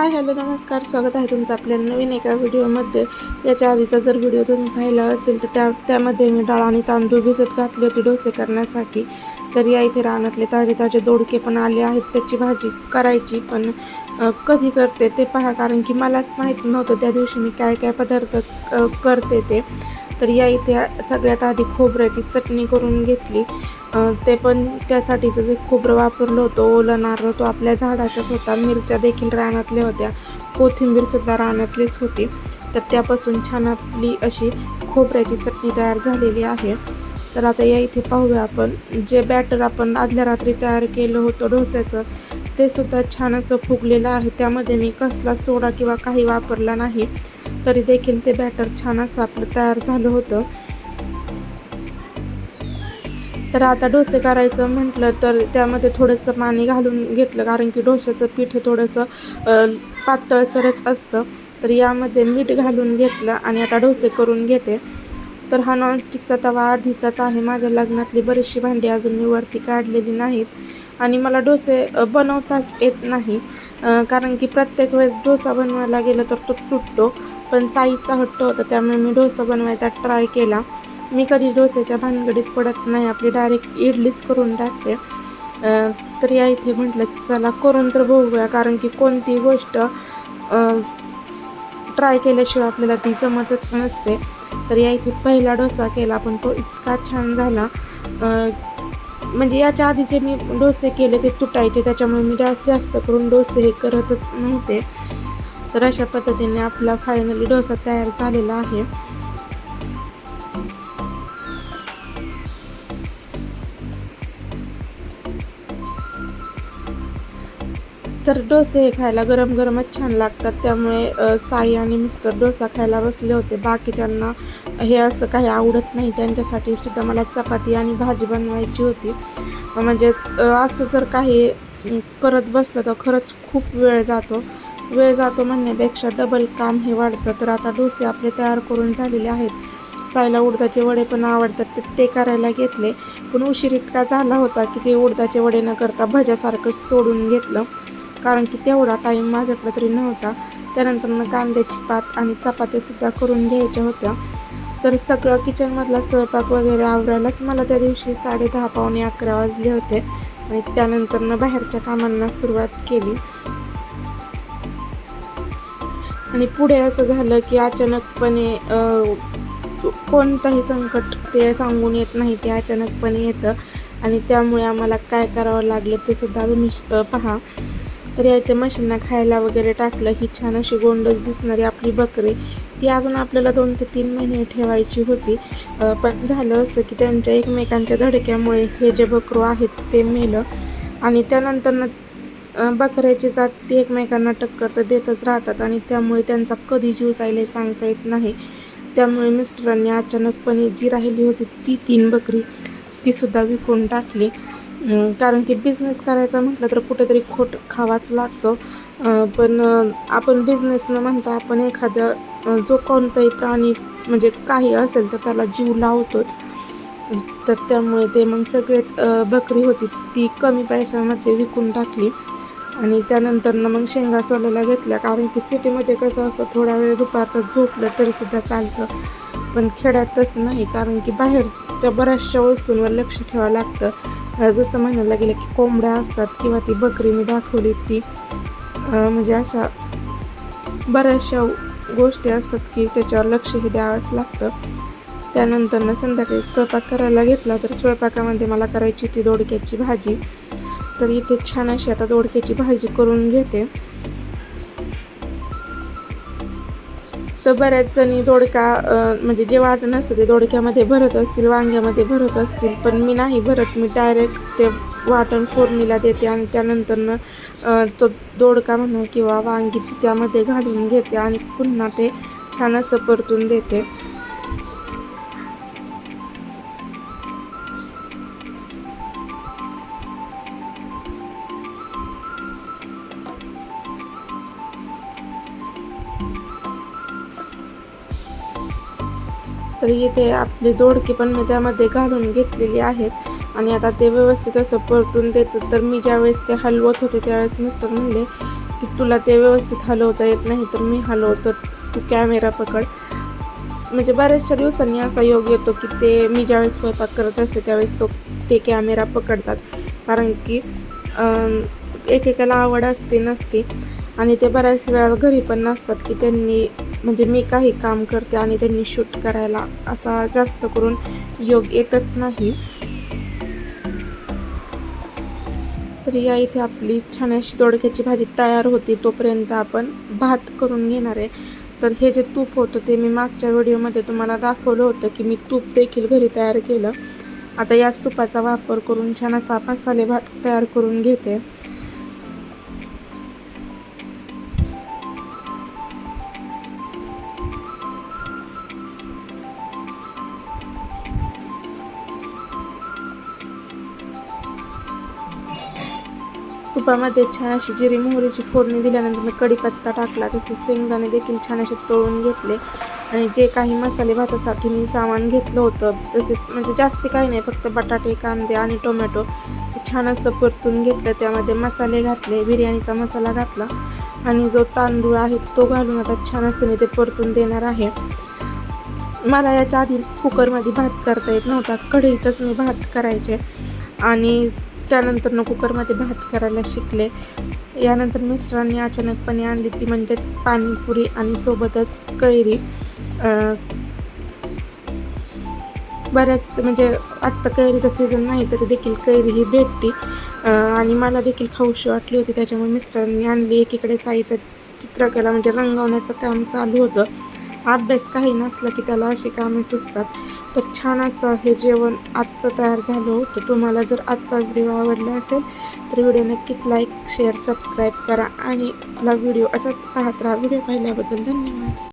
Hi hello नमस्कार स्वागत आहे तुमचं आपल्या नवीन एका व्हिडिओमध्ये. याच्या आधीचा जर व्हिडिओ तुम्ही पाहिला असेल तर त्या त्यामध्ये मी डाळ आणि तांदूळ भिजत घातले होते डोसे करण्यासाठी. तर या इथे रानातले ताजे ताजे दोडके पण आले आहेत. त्याची भाजी करायची पण कधी करते ते पहा. कारण की मलाच माहीत नव्हतं त्या दिवशी मी काय काय पदार्थ करते ते. तर या इथे सगळ्यात आधी खोबऱ्याची चटणी करून घेतली. ते पण त्यासाठीचं जे खोबरं वापरलं होतं ओलं नारळ तो आपल्या झाडाचाच होता. मिरच्या देखील रानातल्या होत्या. कोथिंबीरसुद्धा रानातलीच होती. तर त्यापासून छान आपली अशी खोबऱ्याची चटणी तयार झालेली आहे. तर आता या इथे पाहूया आपण. जे बॅटर आपण आदल्या रात्री तयार केलं होतं डोस्याचं ते सुद्धा छान असं फुगलेलं आहे. त्यामध्ये मी कसला सोडा किंवा काही वापरला नाही तरी देखील ते बॅटर छान असं आपलं तयार झालं होतं. तर आता डोसे करायचं म्हटलं तर त्यामध्ये थोडंसं पाणी घालून घेतलं कारण की डोश्याचं पीठ हे थोडंसं पातळसरच असतं. तर यामध्ये मीठ घालून घेतलं आणि आता डोसे करून घेते. तर हा नॉनस्टिकचा तवा आधीचाच आहे. माझ्या लग्नातली बरीचशी भांडी अजून मी वरती काढलेली नाहीत. आणि मला डोसे बनवताच येत नाही. कारण की प्रत्येक वेळेस डोसा बनवायला गेलं तर तो तुटतो. पण साईचा हट्ट होता त्यामुळे मी डोसा बनवायचा ट्राय केला. मी कधी डोस्याच्या भानगडीत पडत नाही. आपली डायरेक्ट इडलीच करून टाकते. तर या इथे म्हटलं चला करून तर बघूया. कारण की कोणती गोष्ट ट्राय केल्याशिवाय आपल्याला ती जमतच नसते. तर या इथे पहिला डोसा केला पण तो इतका छान झाला. म्हणजे याच्या आधी जे मी डोसे केले ते तुटायचे त्याच्यामुळे मी जास्त जास्त करून डोसे हे करतच नव्हते. तर अशा पद्धतीने आपला फायनली डोसा तयार झालेला आहे. तर डोसे हे खायला गरम गरमच छान लागतात. त्यामुळे साई आणि मिस्टर डोसा खायला बसले होते. बाकीच्यांना हे असं काही आवडत नाही. त्यांच्यासाठी सुद्धा मला चपाती आणि भाजी बनवायची होती. म्हणजेच असं जर काही करत बसलं तर खरंच खूप वेळ जातो. वेळ जातो म्हणण्यापेक्षा डबल काम हे वाढतं. तर आता डोसे आपले तयार करून झालेले आहेत. साईला उडदाचे वडे पण आवडतात. ते ते करायला घेतले. पण उशीर इतका झाला होता की ते उडदाचे वडे न करता भज्यासारखं सोडून घेतलं. कारण की तेवढा टाईम माझ्याकडे तरी नव्हता. त्यानंतर मग कांद्याची पात आणि चपात्यासुद्धा करून घ्यायच्या होत्या. तर सगळं किचनमधला स्वयंपाक वगैरे आवरायलाच मला त्या दिवशी साडे दहा पावणे अकरा वाजले होते. आणि त्यानंतरनं बाहेरच्या कामांना सुरुवात केली. आणि पुढे असं झालं की अचानकपणे कोणताही संकट ते सांगून येत नाही ते अचानकपणे येतं. आणि त्यामुळे आम्हाला काय करावं लागलं ते सुद्धा तुम्ही पहा. तर याच्या मशीनना खायला वगैरे टाकलं ही छान अशी गोंडच दिसणारी आपली बकरी. ती अजून आपल्याला दोन ते तीन महिने ठेवायची होती. पण झालं असं की त्यांच्या एकमेकांच्या धडक्यामुळे हे जे बकरू आहेत ते मेलं. आणि त्यानंतर बकऱ्याची जात ती एकमेकांना टक्कर तर देतच राहतात आणि त्यामुळे त्यांचा कधी जीव जायला सांगता येत नाही. त्यामुळे मिस्टरांनी अचानकपणे जी राहिली होती ती तीन बकरी तीसुद्धा विकून टाकली. कारण की बिझनेस करायचा म्हटलं तर कुठेतरी खोट खावाच लागतो. पण आपण बिझनेस न म्हणता आपण एखाद्या जो कोणताही प्राणी म्हणजे काही असेल तर त्याला जीव लावतोच. तर त्यामुळे ते मग सगळेच बकरी होती. ती कमी पैशामध्ये विकून टाकली. आणि त्यानंतरनं मग शेंगा सोलायला घेतल्या. कारण की सिटीमध्ये कसं असं थोडा वेळ दुपारचं झोपलं तरीसुद्धा चालतं. पण खेड्यात तसं नाही. कारण की बाहेर बाहेरच्या बऱ्याचशा वस्तूंवर लक्ष ठेवावं लागतं. जसं म्हणायला गेलं की कोंबड्या असतात किंवा ती बकरी मी दाखवली ती. म्हणजे अशा बऱ्याचशा गोष्टी असतात की त्याच्यावर लक्ष हे द्यावंच लागतं. त्यानंतरनं संध्याकाळी स्वयंपाक करायला घेतला तर स्वयंपाकामध्ये मला करायची होती दोडक्याची भाजी. तर इथे छान अशी आता दोडक्याची भाजी करून घेते. तर बऱ्याच जणी दोडका म्हणजे जे वाटण असतं ते दोडक्यामध्ये भरत असतील वांग्यामध्ये भरत असतील. पण मी नाही भरत मी डायरेक्ट ते वाटण फोडणीला देते आणि त्यानंतरनं तो दोडका म्हणा किंवा वांगी त्यामध्ये घालून घेते आणि पुन्हा ते छान असं परतून देते. तर इथे आपली दोडके पण मी त्यामध्ये घालून घेतलेली आहेत. आणि आता ते व्यवस्थित असं परतून देतो तर मी ज्यावेळेस ते हलवत होते त्यावेळेस मिस्टर म्हणले की तुला ते व्यवस्थित हलवता येत नाही तर मी हलवतो. तू कॅमेरा पकड. म्हणजे बऱ्याचशा दिवसांनी असा योग येतो की ते मी ज्यावेळेस स्वयंपाक करत असते त्यावेळेस तो ते कॅमेरा पकडतात. कारण की एकेकाला आवड असते नसते. आणि ते बऱ्याच वेळा घरी पण नसतात की त्यांनी म्हणजे मी काही काम करते आणि त्यांनी शूट करायला असा जास्त करून योग येतच नाही. तर या इथे आपली छान अशी दोडक्याची भाजी तयार होती तोपर्यंत आपण भात करून घेणार आहे. तर हे जे तूप होतं ते मी मागच्या व्हिडिओमध्ये तुम्हाला दाखवलं होतं की मी तूप देखील घरी तयार केलं. आता याच तुपाचा वापर करून छान असा मसाले भात तयार करून घेते. तुपामध्ये छान अशी जिरी मोहरीची फोडणी दिल्यानंतर मी कढीपत्ता टाकला तसेच शेंगदाणे देखील छान असे तळून घेतले. आणि जे काही मसाले भातासाठी मी सामान घेतलं होतं तसेच म्हणजे जास्त काही नाही फक्त बटाटे कांदे आणि टोमॅटो छान असं परतून घेतलं. त्यामध्ये मसाले घातले बिर्याणीचा मसाला घातला आणि जो तांदूळ आहे तो घालून आता छान असं मी ते परतून देणार आहे. मला याच्या आधी कुकरमध्ये भात करता येत नव्हता कढईतच मी भात करायचे. आणि त्यानंतर न कुकरमध्ये भात करायला शिकले. यानंतर मिस्टरांनी अचानकपणे आणली ती म्हणजेच पाणीपुरी आणि सोबतच कैरी. बऱ्याच म्हणजे आत्ता कैरीचा सीझन नाही तरी देखील कैरी ही भेटती. आणि मला देखील खाऊशी वाटली होती त्याच्यामुळे मिस्टरांनी आणली. एकीकडे साईचं चित्रकला म्हणजे रंगवण्याचं काम चालू होतं. अभ्यास काही नसला की त्याला अशी कामे सुचतात. तर छान असं हे जेवण आजचं तयार झालं होतं. तुम्हाला जर आजचा व्हिडिओ आवडला असेल तर व्हिडिओ नक्कीच लाईक शेअर सबस्क्राईब करा आणि आपला व्हिडिओ असाच पाहत राहा. व्हिडिओ पाहिल्याबद्दल धन्यवाद.